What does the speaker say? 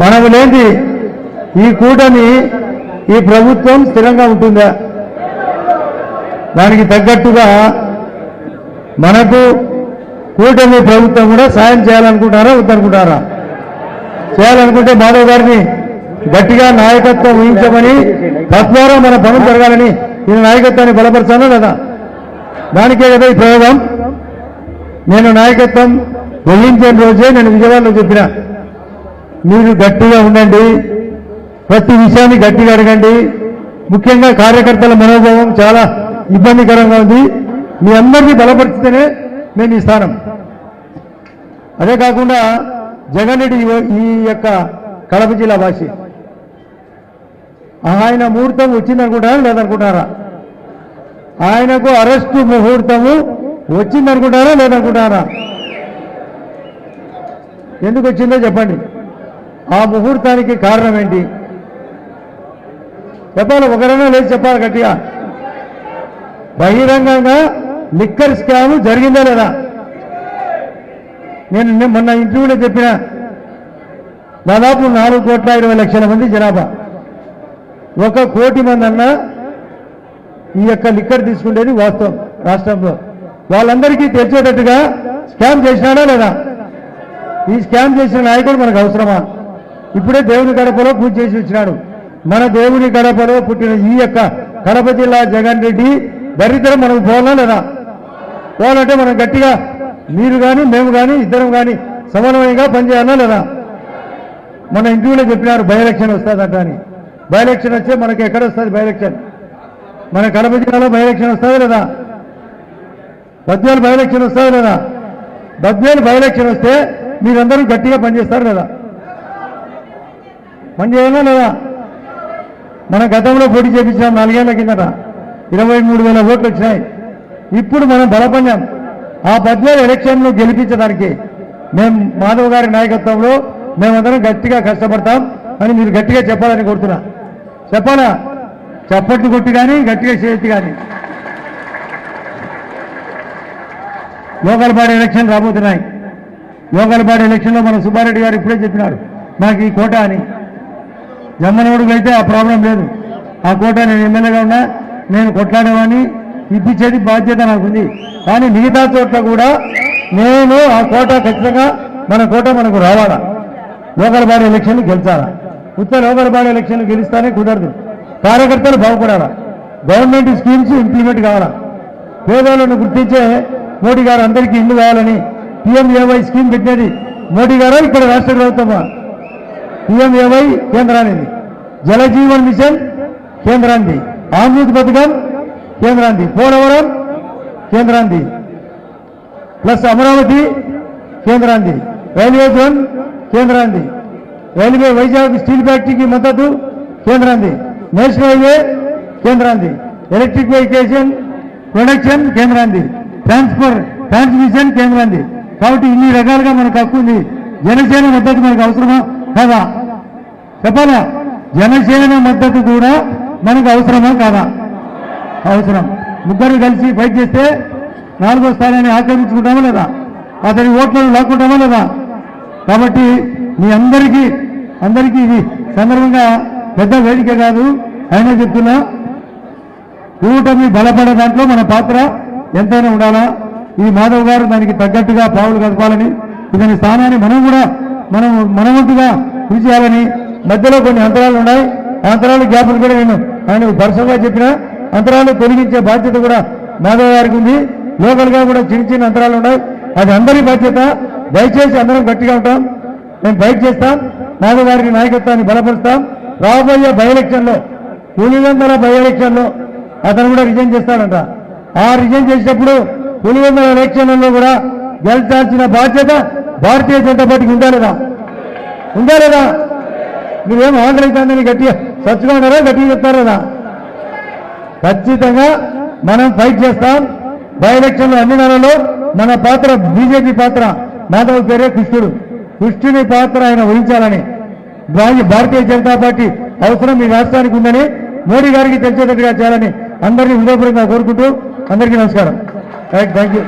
మనం లేని ఈ కూటమి ఈ ప్రభుత్వం స్థిరంగా ఉంటుందా? దానికి తగ్గట్టుగా మనకు కూటమి ప్రభుత్వం కూడా సాయం చేయాలనుకుంటారా వద్దనుకుంటారా? చేయాలనుకుంటే మాధవ్ గారిని గట్టిగా నాయకత్వం ఊహించమని తద్వారా మన పనులు జరగాలని ఈ నాయకత్వాన్ని బలపరచాలా లేదా? దానికే కదా ఈ ప్రయోగం. నేను నాయకత్వం వహించిన రోజే నేను విజయవాడలో చెప్పిన. మీరు గట్టిగా ఉండండి. ప్రతి విషయాన్ని గట్టిగా అడగండి. ముఖ్యంగా కార్యకర్తల మనోభావం చాలా ఇబ్బందికరంగా ఉంది. మీ అందరినీ బలపరిచితేనే మేము ఈ స్థానం. అదే కాకుండా జగన్ రెడ్డి ఈ- ఈ యొక్క కడప జిల్లా వాసి. ఆయన ముహూర్తం వచ్చిందనుకుంటారా లేదనుకుంటారా? ఆయనకు అరెస్టు ముహూర్తము వచ్చిందనుకుంటారా లేదనుకుంటారా? ఎందుకు వచ్చిందో చెప్పండి. ఆ ముహూర్తానికి కారణం ఏంటి? చెప్పాలి? ఒకరైనా లేదు చెప్పాలి గట్టిగా? బహిరంగంగా లిక్కర్ స్కామ్ జరిగిందా లేదా? నేను నిన్న- మొన్న ఇంటర్వ్యూలో చెప్పిన దాదాపు నాలుగు కోట్ల ఇరవై లక్షల మంది జనాభా. ఒక కోటి మంది అన్నా ఈ యొక్క లిక్కర్ తీసుకునేది వాస్తవం రాష్ట్రంలో. వాళ్ళందరికీ తెచ్చేటట్టుగా స్కామ్ చేసినాడా లేదా? ఈ స్కామ్ చేసిన నాయకుడు మనకు అవసరమా? ఇప్పుడే దేవుని గడపలో పూజ చేసి వచ్చినాడు. మన దేవుని గడపలో పుట్టిన ఈ యొక్క కడప జిల్లా జగన్ రెడ్డి దరిద్రం మనం పోవాలా లేదా? పోవాలంటే మనం గట్టిగా మీరు కానీ మేము కానీ ఇద్దరం కానీ సమన్వయంగా పనిచేయాలా లేదా? మన ఇంటర్వ్యూలో చెప్పినారు బై ఎలక్షన్ వస్తుందట అని. బై ఎలక్షన్ వస్తే మనకి ఎక్కడ వస్తుంది బై ఎలక్షన్ మన కడప జిల్లాలో బై ఎలక్షన్ వస్తుంది లేదా? బద్వేలు బై ఎలక్షన్ వస్తుంది లేదా? బద్వేలు బై ఎలక్షన్ వస్తే మీరందరూ గట్టిగా పనిచేస్తారు లేదా? పనిచేయాలా లేదా? మన గతంలో పోటీ చేపించాం నాలుగేళ్ళ కిందట. ఇరవై మూడు వేల ఓట్లు వచ్చినాయి. ఇప్పుడు మనం బలపడ్డాం. ఆ బద్వేలు ఎలక్షన్లు గెలిపించడానికి మేము మాధవ్ గారి నాయకత్వంలో మేమందరం గట్టిగా కష్టపడతాం అని మీరు గట్టిగా చెప్పాలని కోరుతున్నా. చెప్పాలా? చప్పట్లు కొట్టి కానీ గట్టిగా చేయొచ్చు కానీ లోకల్పాడు ఎలక్షన్ రాబోతున్నాయి. లోకల్పాడు ఎలక్షన్లో మన సుబ్బారెడ్డి గారు ఇప్పుడే చెప్పినారు. నాకు ఈ కోట అని. జమ్మనోడుకు అయితే ఆ ప్రాబ్లం లేదు. ఆ కోట నేను ఎమ్మెల్యేగా ఉన్నా నేను కొట్లాడేవాడిని. ఇప్పించేది బాధ్యత నాకుంది. కానీ మిగతా చోట్ల కూడా నేను ఆ కోట ఖచ్చితంగా మన కోట మనకు రావాలా? లోకల్ బాడీ ఎలక్షన్లు గెలిచాలా? ఉత్తర లోకల్ బాడీ ఎలక్షన్లు గెలుస్తానే కుదరదు. కార్యకర్తలు బాగుపడాలా? గవర్నమెంట్ స్కీమ్స్ ఇంప్లిమెంట్ కావాలా? పేదలను గుర్తించే మోడీ గారు అందరికీ ఇల్లు కావాలని పిఎంఏవై స్కీమ్ పెట్టినది. మోడీ గారు? ఇక్కడ రాష్ట్ర ప్రభుత్వమా? పిఎంఏవై కేంద్రానిది జలజీవన్ మిషన్ కేంద్రాంది అమృత్ పథకం కేంద్రాంది పోలవరం కేంద్రాంది ప్లస్ అమరావతి కేంద్రాంది రైల్వే జోన్ కేంద్రాంది రైల్వే వైజాగ్ స్టీల్ ఫ్యాక్టరీకి మద్దతు కేంద్రాంది నేషనల్ హైవే కేంద్రాంది ఎలక్ట్రిక్ వెహికేషన్ ప్రొడక్షన్ కేంద్రాంది ట్రాన్స్ఫర్ ట్రాన్స్మిషన్ కేంద్రాంది కాబట్టి ఇన్ని రకాలుగా మనకు హక్కు ఉంది. జనసేన మద్దతు మనకు అవసరమా? కాదా? చెప్పాలా జనసేన మద్దతు కూడా మనకు అవసరమా కాదా? అవసరం. ముగ్గురు కలిసి ఫైట్ చేస్తే నాలుగో స్థానాన్ని ఆక్రమించుకుంటామా లేదా? అతని ఓట్లను లాక్కుంటామా లేదా? కాబట్టి మీ అందరికీ అందరికీ ఇది సందర్భంగా పెద్ద వేదిక కాదు. అయినా చెప్తున్నా కూటమి బలపడే దాంట్లో మన పాత్ర ఎంతైనా ఉండాలా? ఈ మాధవ్ గారు దానికి తగ్గట్టుగా పావులు కదపాలని ఇతని స్థానాన్ని మనం కూడా మనం మనవంతుగా కృషి చేయాలని మధ్యలో కొన్ని అంతరాలు ఉన్నాయి. ఆ అంతరాలు గ్యాపులు కూడా నేను ఆయన పర్సనల్గా చెప్పిన అంతరాలు తొలగించే బాధ్యత కూడా మాధవ్ గారికి ఉంది. లోకల్గా కూడా చిన్న చిన్న అంతరాలు ఉన్నాయి. అది అందరి బాధ్యత. దయచేసి అందరం గట్టిగా ఉంటాం. మేము బయట చేస్తాం. మాధవ్ గారికి నాయకత్వాన్ని బలపరుస్తాం. రాబోయే బై ఎలక్షన్లో పులివెందల బై ఎలక్షన్లో అతను కూడా రిజైన్ చేస్తాడంట. ఆ రిజైన్ చేసినప్పుడు పులివెందల ఎలక్షన్లలో కూడా గెలిచాల్సిన బాధ్యత భారతీయ జనతా పార్టీకి ఉందా లేదా? ఉందా లేదా? మీరేం ఆంధ్రైతుందని గట్టిగా స్వచ్ఛంగా ఉన్నారా? గట్టిగా చెప్తారా కదా ఖచ్చితంగా మనం ఫైట్ చేస్తాం. బై ఎలక్షన్లు అన్ని నెలలో మన పాత్ర బీజేపీ పాత్ర. మాధవ్ పేరే కృష్ణుడు. కృష్ణుని పాత్ర ఆయన వహించాలని భారతీయ భారతీయ జనతా పార్టీ అవసరం ఈ రాష్ట్రానికి ఉందని మోడీ గారికి తెలిసేటట్టుగా చేయాలని అందరినీ హృదయపూర్వకంగా కోరుకుంటూ అందరికీ నమస్కారం. Thank you